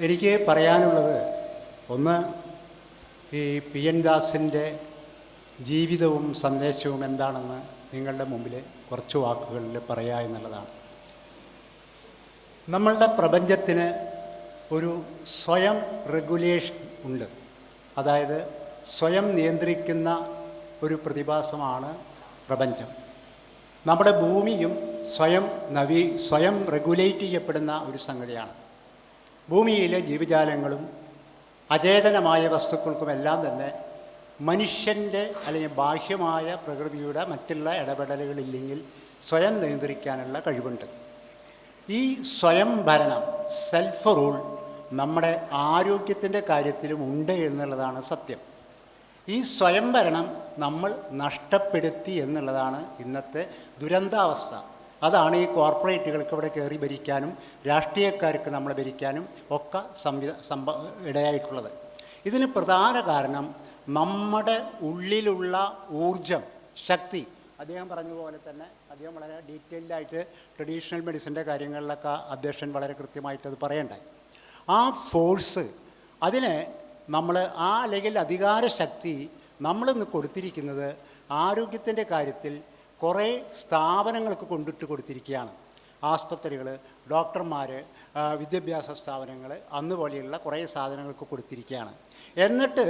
എനിക്ക് പറയാനുള്ളത് ഒന്ന് ഈ പി എൻ ദാസിന്റെ ജീവിതവും സന്ദേശവും എന്താണെന്ന് നിങ്ങളുടെ മുമ്പിൽ കുറച്ച് വാക്കുകളിൽ പറയുക എന്നുള്ളതാണ്. നമ്മളുടെ പ്രപഞ്ചത്തിന് ഒരു സ്വയം റെഗുലേഷൻ ഉണ്ട്. അതായത് സ്വയം നിയന്ത്രിക്കുന്ന ഒരു പ്രതിഭാസമാണ് പ്രപഞ്ചം. നമ്മുടെ ഭൂമിയും സ്വയം നവീ സ്വയം റെഗുലേറ്റ് ചെയ്യപ്പെടുന്ന ഒരു സംഗതിയാണ്. ഭൂമിയിലെ ജീവജാലങ്ങളും അചേതനമായ വസ്തുക്കൾക്കുമെല്ലാം തന്നെ മനുഷ്യന്റെ അല്ലെങ്കിൽ ബാഹ്യമായ പ്രകൃതിയുടെ മറ്റുള്ള ഇടപെടലുകളില്ലെങ്കിൽ സ്വയം നിയന്ത്രിക്കാനുള്ള കഴിവുണ്ട്. ഈ സ്വയം ഭരണം സെൽഫ് റൂൾ നമ്മുടെ ആരോഗ്യത്തിന്റെ കാര്യത്തിലും ഉണ്ട് എന്നുള്ളതാണ് സത്യം. ഈ സ്വയംഭരണം നമ്മൾ നഷ്ടപ്പെടുത്തി എന്നുള്ളതാണ് ഇന്നത്തെ ദുരന്താവസ്ഥ. അതാണ് ഈ കോർപ്പറേറ്റുകൾക്ക് ഇവിടെ കയറി ഭരിക്കാനും രാഷ്ട്രീയക്കാർക്ക് നമ്മളെ ഭരിക്കാനും ഒക്കെ സംവിധ സംഭ ഇടയായിട്ടുള്ളത്. ഇതിന് പ്രധാന കാരണം നമ്മുടെ ഉള്ളിലുള്ള ഊർജം ശക്തി. അദ്ദേഹം പറഞ്ഞ പോലെ തന്നെ അദ്ദേഹം വളരെ ഡീറ്റെയിൽഡായിട്ട് ട്രഡീഷണൽ മെഡിസിന്റെ കാര്യങ്ങളിലൊക്കെ അധ്യക്ഷൻ വളരെ കൃത്യമായിട്ട് അത് പറയണ്ടായി. ആ ഫോഴ്സ് അതിനെ നമ്മൾ ആ അല്ലെങ്കിൽ അധികാര ശക്തി നമ്മളിന്ന് കൊടുത്തിരിക്കുന്നത് ആരോഗ്യത്തിന്റെ കാര്യത്തിൽ കുറേ സ്ഥാപനങ്ങൾക്ക് കൊണ്ടിട്ട് കൊടുത്തിരിക്കുകയാണ്. ആസ്പത്രികൾ ഡോക്ടർമാർ വിദ്യാഭ്യാസ സ്ഥാപനങ്ങൾ അന്നുപോലെയുള്ള കുറേ സാധനങ്ങൾക്ക് കൊടുത്തിരിക്കുകയാണ്. എന്നിട്ട്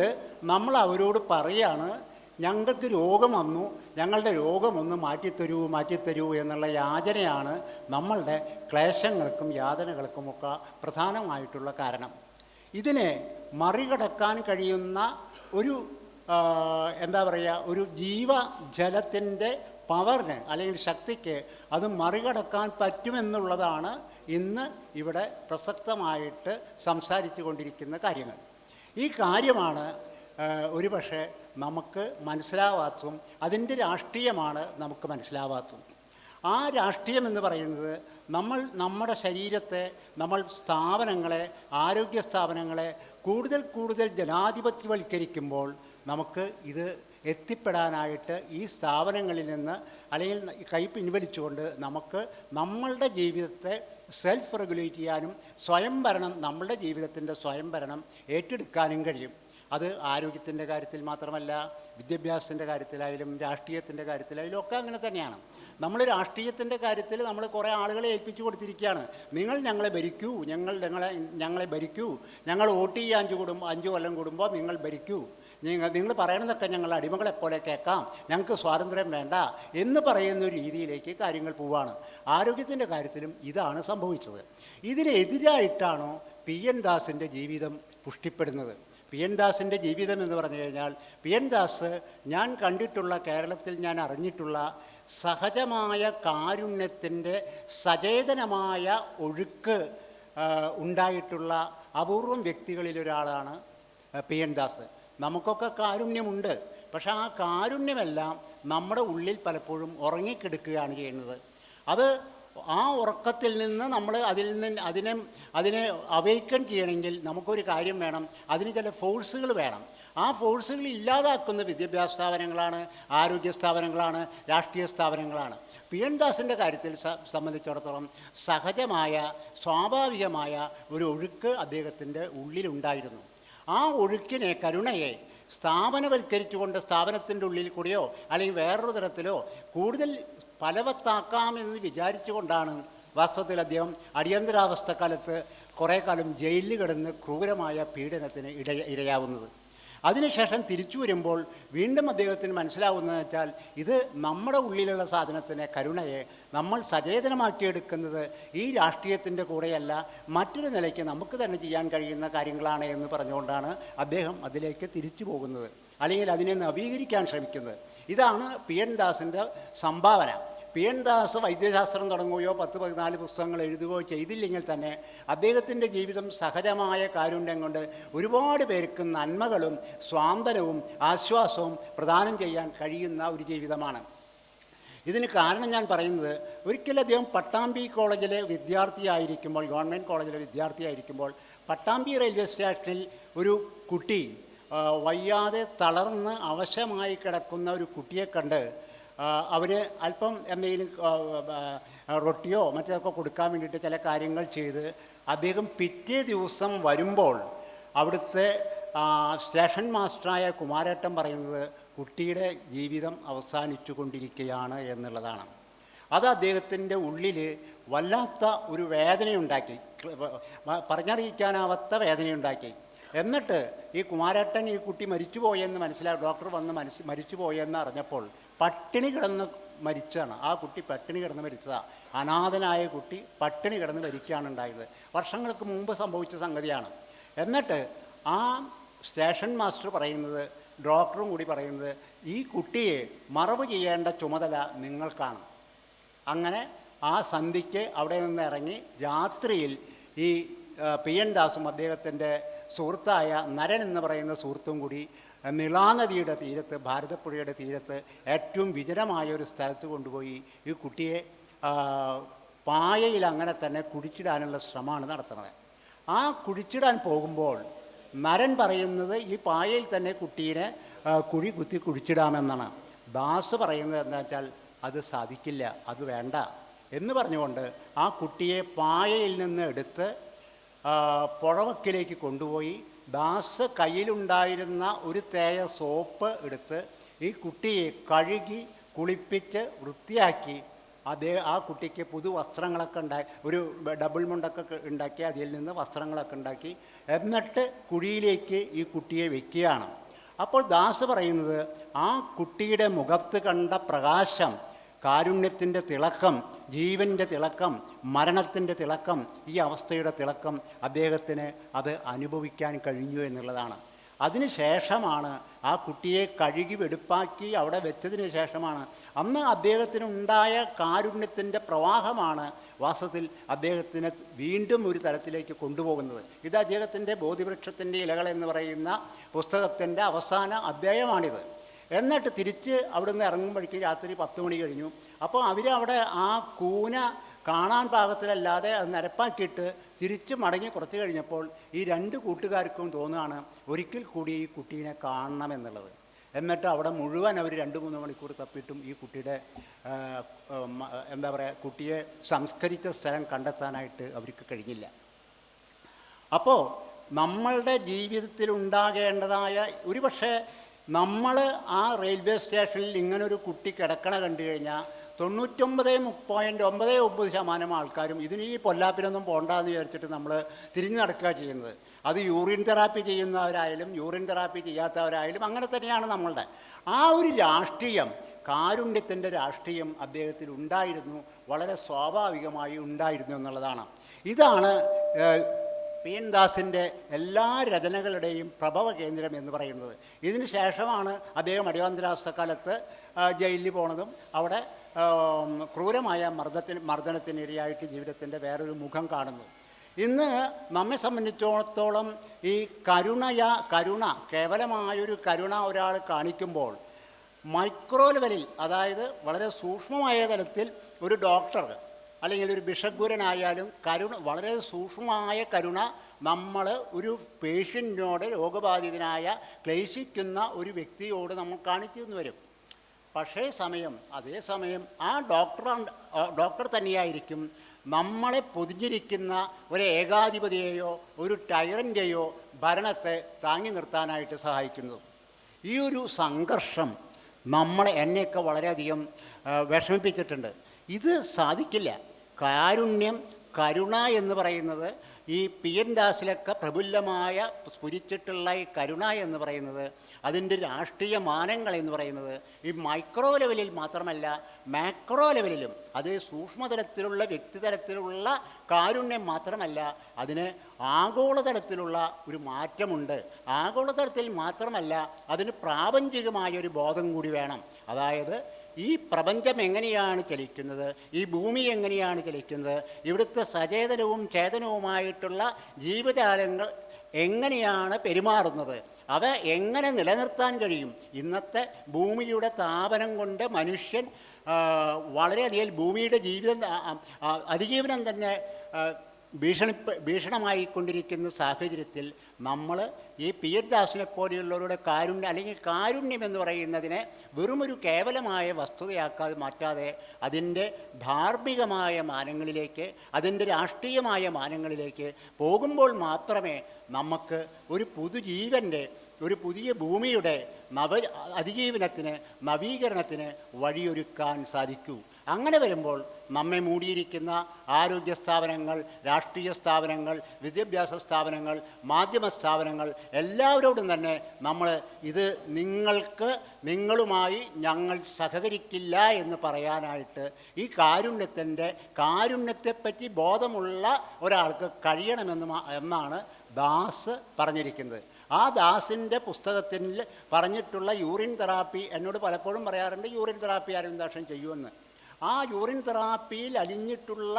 നമ്മൾ അവരോട് പറയാണ് ഞങ്ങൾക്ക് രോഗം വന്നു ഞങ്ങളുടെ രോഗമൊന്ന് മാറ്റിത്തരൂ മാറ്റിത്തരൂ എന്നുള്ള യാചനയാണ് നമ്മളുടെ ക്ലേശങ്ങൾക്കും യാതനകൾക്കുമൊക്കെ പ്രധാനമായിട്ടുള്ള കാരണം. ഇതിനെ മറികടക്കാൻ കഴിയുന്ന ഒരു എന്താ പറയുക ഒരു ജീവജലത്തിന്റെ പവറിന് അല്ലെങ്കിൽ ശക്തിക്ക് അത് മറികടക്കാൻ പറ്റുമെന്നുള്ളതാണ് ഇന്ന് ഇവിടെ പ്രസക്തമായിട്ട് സംസാരിച്ചു കൊണ്ടിരിക്കുന്ന കാര്യങ്ങൾ. ഈ കാര്യമാണ് ഒരുപക്ഷെ നമുക്ക് മനസ്സിലാവാത്തതും അതിന്റെ രാഷ്ട്രീയമാണ് നമുക്ക് മനസ്സിലാവാത്തതും. ആ രാഷ്ട്രീയം എന്ന് പറയുന്നത് നമ്മൾ നമ്മുടെ ശരീരത്തെ നമ്മൾ സ്ഥാപനങ്ങളെ ആരോഗ്യ സ്ഥാപനങ്ങളെ കൂടുതൽ കൂടുതൽ ജനാധിപത്യവൽക്കരിക്കുമ്പോൾ നമുക്ക് ഇത് എത്തിപ്പെടാനായിട്ട് ഈ സ്ഥാപനങ്ങളിൽ നിന്ന് അല്ലെങ്കിൽ കൈ പിൻവലിച്ചുകൊണ്ട് നമുക്ക് നമ്മളുടെ ജീവിതത്തെ സെൽഫ് റെഗുലേറ്റ് ചെയ്യാനും സ്വയം ഭരണം നമ്മളുടെ ജീവിതത്തിന്റെ സ്വയം ഭരണം ഏറ്റെടുക്കാനും കഴിയും. അത് ആരോഗ്യത്തിന്റെ കാര്യത്തിൽ മാത്രമല്ല വിദ്യാഭ്യാസത്തിന്റെ കാര്യത്തിലായാലും രാഷ്ട്രീയത്തിന്റെ കാര്യത്തിലായാലും ഒക്കെ അങ്ങനെ തന്നെയാണ്. നമ്മൾ രാഷ്ട്രീയത്തിന്റെ കാര്യത്തിൽ നമ്മൾ കുറേ ആളുകളെ ഏൽപ്പിച്ചു കൊടുത്തിരിക്കുകയാണ്. നിങ്ങൾ ഞങ്ങളെ ഭരിക്കൂ ഞങ്ങൾ ഞങ്ങളെ ഞങ്ങളെ ഭരിക്കൂ. ഞങ്ങൾ വോട്ട് ചെയ്യാൻ അഞ്ച് കൂടും അഞ്ച് കൊല്ലം കൂടുമ്പോൾ നിങ്ങൾ ഭരിക്കൂ. നിങ്ങൾ നിങ്ങൾ പറയണതൊക്കെ ഞങ്ങൾ അടിമകളെ പോലെ കേൾക്കാം. ഞങ്ങൾക്ക് സ്വാതന്ത്ര്യം വേണ്ട എന്ന് പറയുന്ന രീതിയിലേക്ക് കാര്യങ്ങൾ പോവാണ്. ആരോഗ്യത്തിന്റെ കാര്യത്തിലും ഇതാണ് സംഭവിച്ചത്. ഇതിനെതിരായിട്ടാണോ പി എൻ ദാസിന്റെ ജീവിതം പുഷ്ടിപ്പെടുന്നത്? പി എൻ ദാസിന്റെ ജീവിതം എന്ന് പറഞ്ഞു കഴിഞ്ഞാൽ പി എൻ ദാസ് ഞാൻ കണ്ടിട്ടുള്ള കേരളത്തിൽ ഞാൻ അറിഞ്ഞിട്ടുള്ള സഹജമായ കാരുണ്യത്തിന്റെ സചേതനമായ ഒഴുക്ക് ഉണ്ടായിട്ടുള്ള അപൂർവം വ്യക്തികളിലൊരാളാണ് പി എൻ ദാസ്. നമുക്കൊക്കെ കാരുണ്യമുണ്ട്. പക്ഷെ ആ കാരുണ്യമെല്ലാം നമ്മുടെ ഉള്ളിൽ പലപ്പോഴും ഉറങ്ങിക്കിടക്കുകയാണ് ചെയ്യുന്നത്. അത് ആ ഉറക്കത്തിൽ നിന്ന് നമ്മൾ അതിൽ നിന്ന് അതിനെ അതിനെ അവേക്കൺ ചെയ്യണമെങ്കിൽ നമുക്കൊരു കാര്യം വേണം. അതിന് ചില ഫോഴ്സുകൾ വേണം. ആ ഫോഴ്സുകൾ ഇല്ലാതാക്കുന്ന വിദ്യാഭ്യാസ സ്ഥാപനങ്ങളാണ് ആരോഗ്യ സ്ഥാപനങ്ങളാണ് രാഷ്ട്രീയ സ്ഥാപനങ്ങളാണ്. പി എൻ ദാസിന്റെ കാര്യത്തിൽ സംബന്ധിച്ചിടത്തോളം സഹജമായ സ്വാഭാവികമായ ഒരു ഒഴുക്ക് അദ്ദേഹത്തിന്റെ ഉള്ളിലുണ്ടായിരുന്നു. ആ ഒഴുക്കിനെ കരുണയെ സ്ഥാപനവൽക്കരിച്ചുകൊണ്ട് സ്ഥാപനത്തിന്റെ ഉള്ളിൽ കൂടിയോ അല്ലെങ്കിൽ വേറൊരു തരത്തിലോ കൂടുതൽ ഫലവത്താക്കാമെന്ന് വിചാരിച്ചുകൊണ്ടാണ് വാസ്തവത്തിൽ അദ്ദേഹം അടിയന്തരാവസ്ഥ കാലത്ത് കുറേ കാലം ജയിലിൽ കിടന്ന് ക്രൂരമായ പീഡനത്തിന് ഇട ഇരയാവുന്നത്. അതിനുശേഷം തിരിച്ചു വരുമ്പോൾ വീണ്ടും അദ്ദേഹത്തിന് മനസ്സിലാവുന്നതെന്ന് വെച്ചാൽ ഇത് നമ്മുടെ ഉള്ളിലുള്ള സാധനത്തിനെ കരുണയെ നമ്മൾ സചേതനമാക്കിയെടുക്കുന്നത് ഈ രാഷ്ട്രീയത്തിന്റെ കൂടെയല്ല മറ്റൊരു നിലയ്ക്ക് നമുക്ക് തന്നെ ചെയ്യാൻ കഴിയുന്ന കാര്യങ്ങളാണ് എന്ന് പറഞ്ഞുകൊണ്ടാണ് അദ്ദേഹം അതിലേക്ക് തിരിച്ചു പോകുന്നത്. അല്ലെങ്കിൽ അതിനെ നവീകരിക്കാൻ ശ്രമിക്കുന്നത്. ഇതാണ് പി എൻ ദാസിന്റെ സംഭാവന. പി എൻ ദാസ് വൈദ്യശാസ്ത്രം തുടങ്ങുകയോ പത്ത് പതിനാല് പുസ്തകങ്ങൾ എഴുതുകയോ ചെയ്തില്ലെങ്കിൽ തന്നെ അദ്ദേഹത്തിന്റെ ജീവിതം സഹജമായ കാരുണ്യം കൊണ്ട് ഒരുപാട് പേർക്ക് നന്മകളും സ്വാന്തനവും ആശ്വാസവും പ്രദാനം ചെയ്യാൻ കഴിയുന്ന ഒരു ജീവിതമാണ്. ഇതിന് കാരണം ഞാൻ പറയുന്നത് ഒരിക്കലും അദ്ദേഹം പട്ടാമ്പി കോളേജിലെ വിദ്യാർത്ഥിയായിരിക്കുമ്പോൾ ഗവൺമെന്റ് കോളേജിലെ വിദ്യാർത്ഥിയായിരിക്കുമ്പോൾ പട്ടാമ്പി റെയിൽവേ സ്റ്റേഷനിൽ ഒരു കുട്ടി വയ്യാതെ തളർന്ന് അവശമായി കിടക്കുന്ന ഒരു കുട്ടിയെ കണ്ട് അവന് അല്പം എന്തെങ്കിലും റൊട്ടിയോ മറ്റൊക്കെ കൊടുക്കാൻ വേണ്ടിയിട്ട് ചില കാര്യങ്ങൾ ചെയ്ത് അദ്ദേഹം പിറ്റേ ദിവസം വരുമ്പോൾ അവിടുത്തെ സ്റ്റേഷൻ മാസ്റ്ററായ കുമാരേട്ടൻ പറയുന്നത് കുട്ടിയുടെ ജീവിതം അവസാനിച്ചു കൊണ്ടിരിക്കുകയാണ് എന്നുള്ളതാണ്. അത് അദ്ദേഹത്തിന്റെ ഉള്ളിൽ വല്ലാത്ത ഒരു വേദനയുണ്ടാക്കി. പറഞ്ഞറിയിക്കാനാവാത്ത വേദനയുണ്ടാക്കി. എന്നിട്ട് ഈ കുമാരേട്ടൻ ഈ കുട്ടി മരിച്ചുപോയെന്ന് മനസ്സിലായി ഡോക്ടർ വന്ന് മനസ്സ് മരിച്ചുപോയെന്ന് അറിഞ്ഞപ്പോൾ പട്ടിണി കിടന്ന് മരിച്ചാണ് ആ കുട്ടി പട്ടിണി കിടന്ന് മരിച്ചതാണ് അനാഥനായ കുട്ടി പട്ടിണി കിടന്ന് മരിക്കുകയാണ് ഉണ്ടായത്. വർഷങ്ങൾക്ക് മുമ്പ് സംഭവിച്ച സംഗതിയാണ്. എന്നിട്ട് ആ സ്റ്റേഷൻ മാസ്റ്റർ പറയുന്നത് ഡോക്ടറും കൂടി പറയുന്നത് ഈ കുട്ടിയെ മറവ് ചെയ്യേണ്ട ചുമതല നിങ്ങൾക്കാണ്. അങ്ങനെ ആ സന്ധിക്ക് അവിടെ നിന്ന് ഇറങ്ങി രാത്രിയിൽ ഈ പി എൻ ദാസും അദ്ദേഹത്തിന്റെ സുഹൃത്തായ നരൻ എന്ന് പറയുന്ന സുഹൃത്തും കൂടി നിളാനദിയുടെ തീരത്ത് ഭാരതപ്പുഴയുടെ തീരത്ത് ഏറ്റവും വിജനമായ ഒരു സ്ഥലത്ത് കൊണ്ടുപോയി ഈ കുട്ടിയെ പായയിൽ അങ്ങനെ തന്നെ കുടിച്ചിടാനുള്ള ശ്രമമാണ് നടത്തുന്നത്. ആ കുടിച്ചിടാൻ പോകുമ്പോൾ നരൻ പറയുന്നത് ഈ പായയിൽ തന്നെ കുട്ടീനെ കുഴി കുത്തി കുടിച്ചിടാമെന്നാണ്. ദാസ് പറയുന്നത് എന്താ വെച്ചാൽ അത് സാധിക്കില്ല അത് വേണ്ട എന്ന് പറഞ്ഞുകൊണ്ട് ആ കുട്ടിയെ പായയിൽ നിന്ന് എടുത്ത് പുഴവക്കിലേക്ക് കൊണ്ടുപോയി. ദാസ് കയ്യിലുണ്ടായിരുന്ന ഒരു തേയ സോപ്പ് എടുത്ത് ഈ കുട്ടിയെ കഴുകി കുളിപ്പിച്ച് വൃത്തിയാക്കി. അതേ ആ കുട്ടിക്ക് പുതു വസ്ത്രങ്ങളൊക്കെ ഉണ്ടാക്കി ഒരു ഡബിൾ മുണ്ടൊക്കെ ഉണ്ടാക്കി. അതിൽ നിന്ന് വസ്ത്രങ്ങളൊക്കെ ഉണ്ടാക്കി. എന്നിട്ട് കുഴിയിലേക്ക് ഈ കുട്ടിയെ വെക്കുകയാണ്. അപ്പോൾ ദാസ് പറയുന്നത് ആ കുട്ടിയുടെ മുഖത്ത് കണ്ട പ്രകാശം കാരുണ്യത്തിന്റെ തിളക്കം ജീവന്റെ തിളക്കം മരണത്തിന്റെ തിളക്കം ഈ അവസ്ഥയുടെ തിളക്കം അദ്ദേഹത്തിന് അത് അനുഭവിക്കാൻ കഴിഞ്ഞു എന്നുള്ളതാണ്. അതിനുശേഷമാണ് ആ കുട്ടിയെ കഴുകി വെടുപ്പാക്കി അവിടെ വെച്ചതിന് ശേഷമാണ്. അന്ന് അദ്ദേഹത്തിനുണ്ടായ കാരുണ്യത്തിന്റെ പ്രവാഹമാണ് വാസത്തിൽ അദ്ദേഹത്തിനെ വീണ്ടും ഒരു തലത്തിലേക്ക് കൊണ്ടുപോകുന്നത്. ഇത് അദ്ദേഹത്തിന്റെ ബോധിവൃക്ഷത്തിന്റെ ഇലകൾ എന്ന് പറയുന്ന പുസ്തകത്തിന്റെ അവസാന അധ്യായമാണിത്. എന്നിട്ട് തിരിച്ച് അവിടെ നിന്ന് ഇറങ്ങുമ്പോഴേക്കും രാത്രി പത്ത് മണി കഴിഞ്ഞു. അപ്പോൾ അവരവിടെ ആ കൂന കാണാൻ പാകത്തിലല്ലാതെ അത് നിരപ്പാക്കിയിട്ട് തിരിച്ച് മടങ്ങി കുറച്ച് കഴിഞ്ഞപ്പോൾ ഈ രണ്ട് കൂട്ടുകാർക്കും തോന്നുകയാണ് ഒരിക്കൽ കൂടി ഈ കുട്ടീനെ കാണണം എന്നുള്ളത്. എന്നിട്ട് അവിടെ മുഴുവൻ അവർ രണ്ട് മൂന്ന് മണിക്കൂർ തപ്പിയിട്ടും ഈ കുട്ടിയുടെ എന്താ പറയുക കുട്ടിയെ സംസ്കരിച്ച സ്ഥലം കണ്ടെത്താനായിട്ട് അവർക്ക് കഴിഞ്ഞില്ല. അപ്പോൾ നമ്മളുടെ ജീവിതത്തിൽ ഉണ്ടാകേണ്ടതായ ഒരു പക്ഷേ നമ്മൾ ആ റെയിൽവേ സ്റ്റേഷനിൽ ഇങ്ങനെ ഒരു കുട്ടി കിടക്കണ കണ്ടു കഴിഞ്ഞാൽ തൊണ്ണൂറ്റൊമ്പത് പോയിന്റ് ഒമ്പത് ഒമ്പത് ശതമാനം ആൾക്കാരും ഇതിന് ഈ പൊല്ലാപ്പിനൊന്നും പോണ്ടെന്ന് വിചാരിച്ചിട്ട് നമ്മൾ തിരിഞ്ഞു നടക്കുക ചെയ്യുന്നത്. അത് യൂറിൻ തെറാപ്പി ചെയ്യുന്നവരായാലും യൂറിൻ തെറാപ്പി ചെയ്യാത്തവരായാലും അങ്ങനെ തന്നെയാണ് നമ്മളുടെ. ആ ഒരു രാഷ്ട്രീയം കാരുണ്യത്തിന്റെ രാഷ്ട്രീയം അദ്ദേഹത്തിൽ ഉണ്ടായിരുന്നു വളരെ സ്വാഭാവികമായി ഉണ്ടായിരുന്നു എന്നുള്ളതാണ്. ഇതാണ് പി എൻ ദാസിന്റെ എല്ലാ രചനകളുടെയും പ്രഭവ കേന്ദ്രം എന്ന് പറയുന്നത്. ഇതിന് ശേഷമാണ് അദ്ദേഹം അടിയന്തരാവസ്ഥക്കാലത്ത് കാലത്ത് ജയിലിൽ പോണതും അവിടെ ക്രൂരമായ മർദ്ദത്തിന് മർദ്ദനത്തിനിരയായിട്ട് ജീവിതത്തിന്റെ വേറൊരു മുഖം കാണുന്നു ഇന്ന് നമ്മെ സംബന്ധിച്ചിടത്തോളം ഈ കരുണയ കരുണ കേവലമായൊരു കരുണ ഒരാൾ കാണിക്കുമ്പോൾ മൈക്രോ ലെവലിൽ അതായത് വളരെ സൂക്ഷ്മമായ തലത്തിൽ ഒരു ഡോക്ടർ അല്ലെങ്കിൽ ഒരു ബിഷഗുരനായാലും കരുണ വളരെ സൂക്ഷ്മമായ കരുണ നമ്മൾ ഒരു പേഷ്യന്റിനോട് രോഗബാധിതനായ ക്ലേശിക്കുന്ന ഒരു വ്യക്തിയോട് നമ്മൾ കാണിച്ചു വരും. പക്ഷേ സമയം അതേ സമയം ആ ഡോക്ടർ ഡോക്ടർ തന്നെയായിരിക്കും നമ്മളെ പൊതിഞ്ഞിരിക്കുന്ന ഒരു ഏകാധിപതിയെയോ ഒരു ടയറിന്റെയോ ഭരണത്തെ താങ്ങി നിർത്താനായിട്ട് സഹായിക്കുന്നത് ഈ ഒരു സംഘർഷം നമ്മളെ എന്നെയൊക്കെ വളരെയധികം വിഷമിപ്പിച്ചിട്ടുണ്ട്. ഇത് സാധിക്കില്ല. കാരുണ്യം കരുണ എന്ന് പറയുന്നത് ഈ പി എൻ ദാസിലൊക്കെ പ്രഫുല്ലമായ സ്ഫുരിച്ചിട്ടുള്ള ഈ കരുണ എന്ന് പറയുന്നത് അതിന്റെ രാഷ്ട്രീയ മാനങ്ങൾ എന്ന് പറയുന്നത് ഈ മൈക്രോ ലെവലിൽ മാത്രമല്ല മാക്രോ ലെവലിലും അത് സൂക്ഷ്മതലത്തിലുള്ള വ്യക്തിതലത്തിലുള്ള കാരുണ്യം മാത്രമല്ല അതിന് ആഗോളതലത്തിലുള്ള ഒരു മാറ്റമുണ്ട്. ആഗോളതലത്തിൽ മാത്രമല്ല അതിന് പ്രാപഞ്ചികമായ ഒരു ബോധം കൂടി വേണം. അതായത് ഈ പ്രപഞ്ചം എങ്ങനെയാണ് ചലിക്കുന്നത്? ഈ ഭൂമി എങ്ങനെയാണ് ചലിക്കുന്നത്? ഇവിടുത്തെ സചേതനവും ചേതനവുമായിട്ടുള്ള ജീവജാലങ്ങൾ എങ്ങനെയാണ് പെരുമാറുന്നത്? അവ എങ്ങനെ നിലനിർത്താൻ കഴിയും? ഇന്നത്തെ ഭൂമിയുടെ താപനം കൊണ്ട് മനുഷ്യൻ വളരെയധികം ഭൂമിയുടെ ജീവിതം അതിജീവനം തന്നെ ഭീഷണി ഭീഷണമായിക്കൊണ്ടിരിക്കുന്ന സാഹചര്യത്തിൽ നമ്മൾ ഈ പി ദാസിനെ പോലെയുള്ളവരുടെ കാരുണ്യം അല്ലെങ്കിൽ കാരുണ്യം എന്ന് പറയുന്നതിനെ വെറുമൊരു കേവലമായ വസ്തുതയാക്കാതെ മാറ്റാതെ അതിന്റെ ധാർമ്മികമായ മാനങ്ങളിലേക്ക് അതിന്റെ രാഷ്ട്രീയമായ മാനങ്ങളിലേക്ക് പോകുമ്പോൾ മാത്രമേ നമുക്ക് ഒരു പുതുജീവന്റെ ഒരു പുതിയ ഭൂമിയുടെ നവ അതിജീവനത്തിന് നവീകരണത്തിന് വഴിയൊരുക്കാൻ സാധിക്കൂ. അങ്ങനെ വരുമ്പോൾ നമ്മെ മൂടിയിരിക്കുന്ന ആരോഗ്യ സ്ഥാപനങ്ങൾ രാഷ്ട്രീയ സ്ഥാപനങ്ങൾ വിദ്യാഭ്യാസ സ്ഥാപനങ്ങൾ മാധ്യമ സ്ഥാപനങ്ങൾ എല്ലാവരോടും തന്നെ നമ്മൾ ഇത് നിങ്ങൾക്ക് നിങ്ങളുമായി ഞങ്ങൾ സഹകരിക്കില്ല എന്ന് പറയാനായിട്ട് ഈ കാരുണ്യത്തിന്റെ കാരുണ്യത്തെപ്പറ്റി ബോധമുള്ള ഒരാൾക്ക് കഴിയണമെന്ന് എന്നാണ് ദാസ് പറഞ്ഞിരിക്കുന്നത്. ആ ദാസിന്റെ പുസ്തകത്തിൽ പറഞ്ഞിട്ടുള്ള യൂറിൻ തെറാപ്പി എന്നോട് പലപ്പോഴും പറയാറുണ്ട് യൂറിൻ തെറാപ്പി ആരും ദാക്ഷം ചെയ്യുമെന്ന്. ആ യൂറിൻ തെറാപ്പിയിൽ അലിഞ്ഞിട്ടുള്ള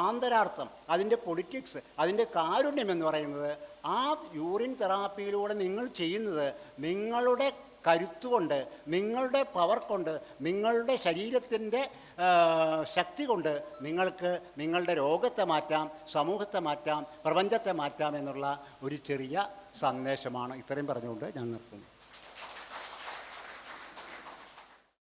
ആന്തരാർത്ഥം അതിന്റെ പൊളിറ്റിക്സ് അതിന്റെ കാരുണ്യം എന്ന് പറയുന്നത് ആ യൂറിൻ തെറാപ്പിയിലൂടെ നിങ്ങൾ ചെയ്യുന്നത് നിങ്ങളുടെ കരുത്തുകൊണ്ട് നിങ്ങളുടെ പവർ കൊണ്ട് നിങ്ങളുടെ ശരീരത്തിന്റെ ശക്തി കൊണ്ട് നിങ്ങൾക്ക് നിങ്ങളുടെ രോഗത്തെ മാറ്റാം സമൂഹത്തെ മാറ്റാം പ്രപഞ്ചത്തെ മാറ്റാം എന്നുള്ള ഒരു ചെറിയ സന്ദേശമാണ് ഇത്രയും പറഞ്ഞുകൊണ്ട് ഞാൻ നിർത്തുന്നു.